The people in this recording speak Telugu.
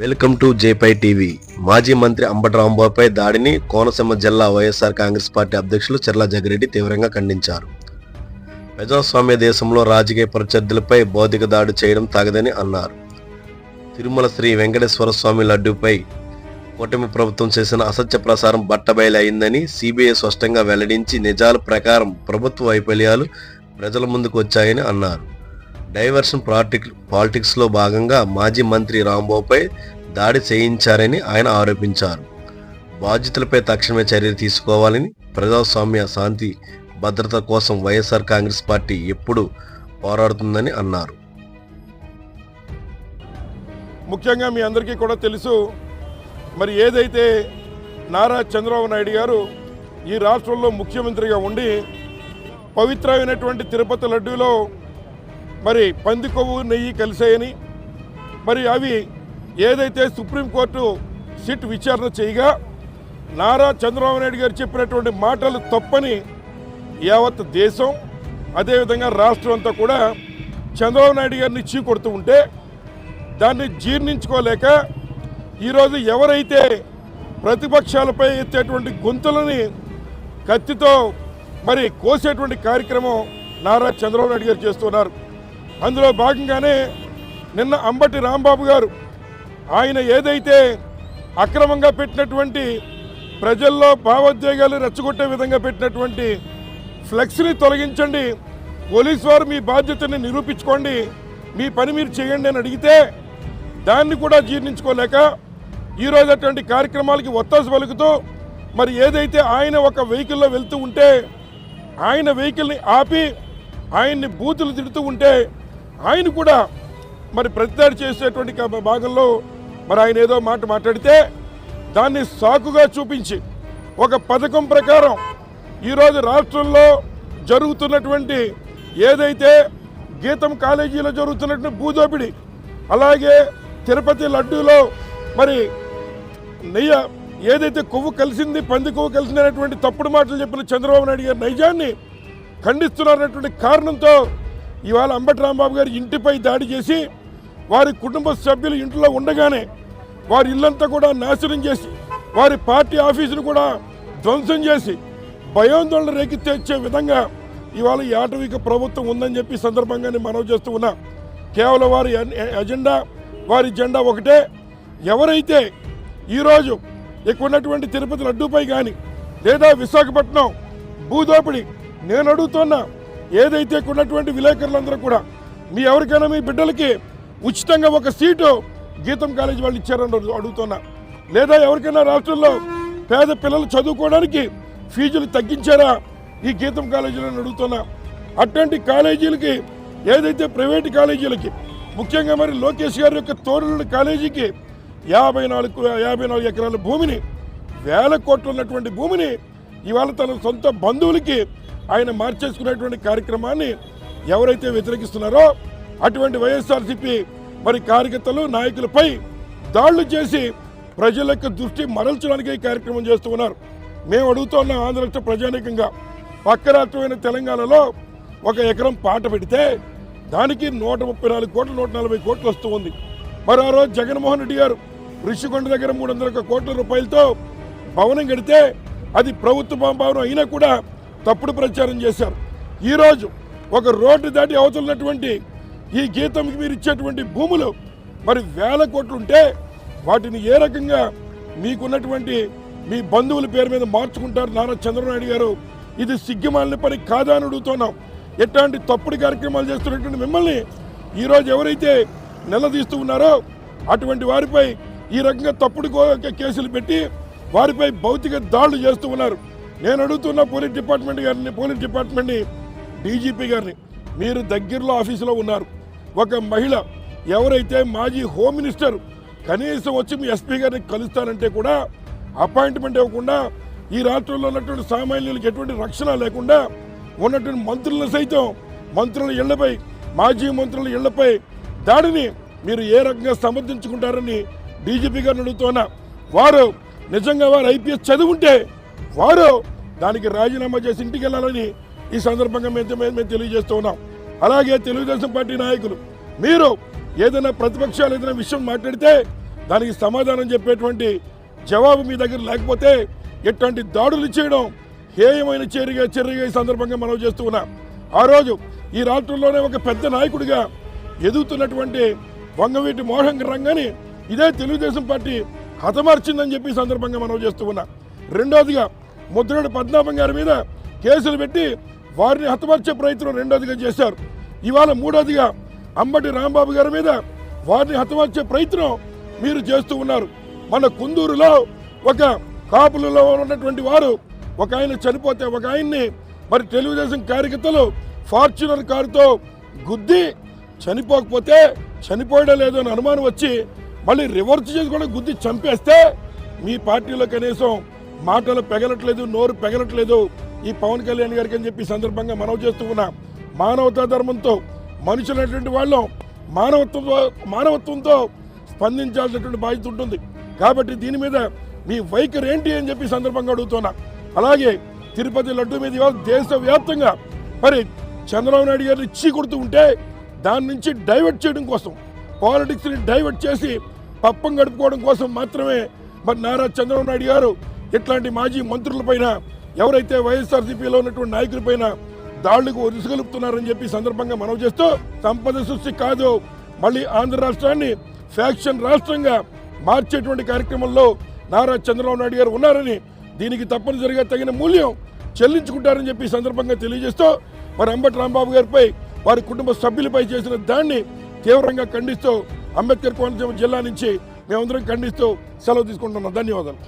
Welcome to జేపై TV. మాజీ మంత్రి అంబటి రాంబాబుపై దాడిని కోనసీమ జిల్లా వైఎస్ఆర్ కాంగ్రెస్ పార్టీ అధ్యక్షులు చెర్ల జగిరెడ్డి తీవ్రంగా ఖండించారు. ప్రజాస్వామ్య దేశంలో రాజకీయ ప్రత్యర్థులపై భౌతిక దాడి చేయడం తగదని అన్నారు. తిరుమల శ్రీ వెంకటేశ్వర స్వామి లడ్డూపై కూటమి ప్రభుత్వం చేసిన అసత్య ప్రసారం బట్టబయలు అయిందని సిబిఐ స్పష్టంగా వెల్లడించి నిజాల ప్రకారం ప్రభుత్వ వైఫల్యాలు ప్రజల ముందుకు వచ్చాయని అన్నారు. డైవర్షన్ పాలిటిక్ పాలిటిక్స్లో భాగంగా మాజీ మంత్రి రాంబాబుపై దాడి చేయించారని ఆయన ఆరోపించారు. బాధ్యతలపై తక్షణమే చర్యలు తీసుకోవాలని ప్రజాస్వామ్య శాంతి భద్రత కోసం వైఎస్ఆర్ కాంగ్రెస్ పార్టీ ఎప్పుడు పోరాడుతుందని అన్నారు. ముఖ్యంగా మీ అందరికీ కూడా తెలుసు మరి ఏదైతే నారా చంద్రబాబు నాయుడు గారు ఈ రాష్ట్రంలో ముఖ్యమంత్రిగా ఉండి పవిత్రమైనటువంటి తిరుపతి లడ్డూలో మరి పంది కొవ్వు నెయ్యి కలిసాయని మరి అవి ఏదైతే సుప్రీంకోర్టు సిట్ విచారణ చేయగా నారా చంద్రబాబు నాయుడు గారు చెప్పినటువంటి మాటలు తప్పని యావత్ దేశం అదేవిధంగా రాష్ట్రం అంతా కూడా చంద్రబాబు నాయుడు గారిని చీకొడుతూ ఉంటే దాన్ని జీర్ణించుకోలేక ఈరోజు ఎవరైతే ప్రతిపక్షాలపై ఎత్తేటువంటి గొంతులని కత్తితో మరి కోసేటువంటి కార్యక్రమం నారా చంద్రబాబు నాయుడు గారు చేస్తున్నారు. అందులో భాగంగానే నిన్న అంబటి రాంబాబు గారు ఆయన ఏదైతే అక్రమంగా పెట్టినటువంటి ప్రజల్లో భావోద్వేగాలు రెచ్చగొట్టే విధంగా పెట్టినటువంటి ఫ్లెక్స్ని తొలగించండి. పోలీసు వారు మీ బాధ్యతని నిరూపించుకోండి. మీ పని మీరు చేయండి అని అడిగితే దాన్ని కూడా జీర్ణించుకోలేక ఈరోజు అటువంటి కార్యక్రమాలకి ఒత్తాసు పలుకుతూ మరి ఏదైతే ఆయన ఒక వెహికల్లో వెళ్తూ ఉంటే ఆయన వెహికల్ని ఆపి ఆయన్ని బూతులు తిడుతూ ఉంటే ఆయన కూడా మరి ప్రతిదాడి చేసేటువంటి భాగంలో మరి ఆయన ఏదో మాట మాట్లాడితే దాన్ని సాకుగా చూపించి ఒక పథకం ప్రకారం ఈరోజు రాష్ట్రంలో జరుగుతున్నటువంటి ఏదైతే గీతం కాలేజీలో జరుగుతున్నటువంటి భూదోపిడి అలాగే తిరుపతి లడ్డూలో మరి నెయ్య ఏదైతే కొవ్వు కలిసింది పంది కొవ్వు కలిసింది అనేటువంటి తప్పుడు మాటలు చెప్పిన చంద్రబాబు నాయుడు గారి నైజాన్ని ఖండిస్తున్నారనేటువంటి కారణంతో ఇవాళ అంబటి రాంబాబు గారి ఇంటిపై దాడి చేసి వారి కుటుంబ సభ్యులు ఇంట్లో ఉండగానే వారి ఇల్లంతా కూడా నాశనం చేసి వారి పార్టీ ఆఫీసును కూడా ధ్వంసం చేసి భయాందోళన రేకెత్తిచ్చే విధంగా ఇవాళ ఈ ఆటవిక ప్రభుత్వం ఉందని చెప్పి సందర్భంగానే సందర్భంగా నేను మనవి చేస్తూ ఉన్నా. కేవలం వారి ఎజెండా వారి జెండా ఒకటే. ఎవరైతే ఈరోజు ఇక్కడ ఉన్నటువంటి తిరుపతి లడ్డూపై కానీ లేదా విశాఖపట్నం భూదోపిడి నేను అడుగుతున్నా ఏదైతే ఉన్నటువంటి విలేకరులందరూ కూడా మీ ఎవరికైనా మీ బిడ్డలకి ఉచితంగా ఒక సీటు గీతం కాలేజీ వాళ్ళు ఇచ్చారని అడుగుతున్నా. లేదా ఎవరికైనా రాష్ట్రంలో పేద పిల్లలు చదువుకోవడానికి ఫీజులు తగ్గించారా ఈ గీతం కాలేజీలో అడుగుతున్నా. అట్లాంటి కాలేజీలకి ఏదైతే ప్రైవేట్ కాలేజీలకి ముఖ్యంగా మరి లోకేష్ గారి యొక్క తోరుల కాలేజీకి యాభై నాలుగు యాభై నాలుగు ఎకరాల భూమిని వేల కోట్లు ఉన్నటువంటి భూమిని ఇవాళ తన సొంత బంధువులకి ఆయన మార్చేసుకునేటువంటి కార్యక్రమాన్ని ఎవరైతే వ్యతిరేకిస్తున్నారో అటువంటి వైఎస్ఆర్సీపీ మరి కార్యకర్తలు నాయకులపై దాడులు చేసి ప్రజల యొక్క దృష్టి మరల్చడానికి ఈ కార్యక్రమం చేస్తూ ఉన్నారు. మేము అడుగుతున్నాం ఆంధ్ర రాష్ట్ర ప్రజానీకంగా. పక్క రాష్ట్రమైన తెలంగాణలో ఒక ఎకరం పాట పెడితే దానికి నూట ముప్పై నాలుగు కోట్లు నూట నలభై కోట్లు వస్తూ ఉంది. మరి ఆ రోజు జగన్మోహన్ రెడ్డి గారు ఋషికొండ దగ్గర మూడు వందల కోట్ల రూపాయలతో భవనం కడితే అది ప్రభుత్వ భవనం అయినా కూడా తప్పుడు ప్రచారం చేశారు. ఈరోజు ఒక రోడ్డు దాటి అవతలన్నటువంటి ఈ గీతంకి మీరు ఇచ్చేటువంటి భూములు మరి వేల కోట్లుంటే వాటిని ఏ రకంగా మీకున్నటువంటి మీ బంధువుల పేరు మీద మార్చుకుంటారు నారా చంద్రబాబు గారు? ఇది సిగ్గుమాలిన పని కాదా అని అడుగుతున్నాం. ఎట్లాంటి తప్పుడు కార్యక్రమాలు చేస్తున్నటువంటి మిమ్మల్ని ఈరోజు ఎవరైతే నిలదీస్తూ ఉన్నారో అటువంటి వారిపై ఈ రకంగా తప్పుడు కేసులు పెట్టి వారిపై భౌతిక దాడులు చేస్తూ ఉన్నారు. నేను అడుగుతున్న పోలీస్ డిపార్ట్మెంట్ గారిని పోలీస్ డిపార్ట్మెంట్ని డీజీపీ గారిని మీరు దగ్గరలో ఆఫీసులో ఉన్నారు. ఒక మహిళ ఎవరైతే మాజీ హోమ్ మినిస్టర్ కనీసం వచ్చి మీ ఎస్పీ గారిని కలుస్తానంటే కూడా అపాయింట్మెంట్ ఇవ్వకుండా ఈ రాష్ట్రంలో ఉన్నటువంటి సామాన్యులకు ఎటువంటి రక్షణ లేకుండా ఉన్నటువంటి మంత్రులను సైతం మంత్రుల ఇళ్ళపై మాజీ మంత్రుల ఇళ్ళపై దాడిని మీరు ఏ రకంగా సమర్థించుకుంటారని డీజీపీ గారిని అడుగుతున్నా. వారు నిజంగా వారు ఐపీఎస్ చదువుంటే వారు దానికి రాజీనామా చేసి ఇంటికి వెళ్ళాలని ఈ సందర్భంగా మేము మేము తెలియజేస్తూ ఉన్నాం. అలాగే తెలుగుదేశం పార్టీ నాయకులు మీరు ఏదైనా ప్రతిపక్షాలు ఏదైనా విషయం మాట్లాడితే దానికి సమాధానం చెప్పేటువంటి జవాబు మీ దగ్గర లేకపోతే ఎట్లాంటి దాడులు చేయడం హేయమైన చర్యగా చర్యగా ఈ సందర్భంగా మనం చేస్తూ ఉన్నాం. ఆ రోజు ఈ రాష్ట్రంలోనే ఒక పెద్ద నాయకుడిగా ఎదుగుతున్నటువంటి వంగవీటి మోహన్ రంగని ఇదే తెలుగుదేశం పార్టీ హతమార్చిందని చెప్పి సందర్భంగా మనం చేస్తూ ఉన్నాం. రెండోదిగా ముద్రగడ పద్మనాభం గారి మీద కేసులు పెట్టి వారిని హతమార్చే ప్రయత్నం రెండోదిగా చేశారు. ఇవాళ మూడోదిగా అంబటి రాంబాబు గారి మీద వారిని హతమార్చే ప్రయత్నం మీరు చేస్తూ ఉన్నారు. మన కుందూరులో ఒక కాపులలో ఉన్నటువంటి వారు ఒక ఆయన చనిపోతే ఒక ఆయన్ని మరి తెలుగుదేశం కార్యకర్తలు ఫార్చునర్ కారుతో గుద్ది చనిపోకపోతే చనిపోయడం లేదో అని అనుమానం వచ్చి మళ్ళీ రివర్స్ చేసి కూడా గుద్ది చంపేస్తే మీ పార్టీలో కనీసం మాటలు పెగలట్లేదు నోరు పెగలట్లేదు. ఈ పవన్ కళ్యాణ్ గారికి అని చెప్పి సందర్భంగా మనవి చేస్తూ ఉన్నాం మానవతా ధర్మంతో మనుషులైనటువంటి వాళ్ళం మానవత్వంతో మానవత్వంతో స్పందించాల్సినటువంటి బాధ్యత ఉంటుంది. కాబట్టి దీని మీద మీ వైఖరి ఏంటి అని చెప్పి సందర్భంగా అడుగుతున్నా. అలాగే తిరుపతి లడ్డు మీద ఇవాళ దేశవ్యాప్తంగా మరి చంద్రబాబు నాయుడు గారిని చీ కొడుతూ ఉంటే దాని నుంచి డైవర్ట్ చేయడం కోసం పాలిటిక్స్ని డైవర్ట్ చేసి పప్పం గడుపుకోవడం కోసం మాత్రమే మరి నారా చంద్రబాబు నాయుడు గారు ఇట్లాంటి మాజీ మంత్రులపైన ఎవరైతే వైఎస్ఆర్సీపీలో ఉన్నటువంటి నాయకులపైన దాళ్ళకు ఉసుగలుపుతున్నారని చెప్పి సందర్భంగా మనం చేస్తూ సంపద సృష్టి కాదు మళ్ళీ ఆంధ్ర రాష్ట్రాన్ని ఫ్యాక్షన్ రాష్ట్రంగా మార్చేటువంటి కార్యక్రమంలో నారా చంద్రబాబు నాయుడు గారు ఉన్నారని దీనికి తప్పనిసరిగా తగిన మూల్యం చెల్లించుకుంటారని చెప్పి సందర్భంగా తెలియజేస్తూ మరి అంబటి రాంబాబు గారిపై వారి కుటుంబ సభ్యులపై చేసిన దాన్ని తీవ్రంగా ఖండిస్తూ అంబేద్కర్ కోనసీమ జిల్లా నుంచి మేమందరం ఖండిస్తూ సెలవు తీసుకుంటున్నాం. ధన్యవాదాలు.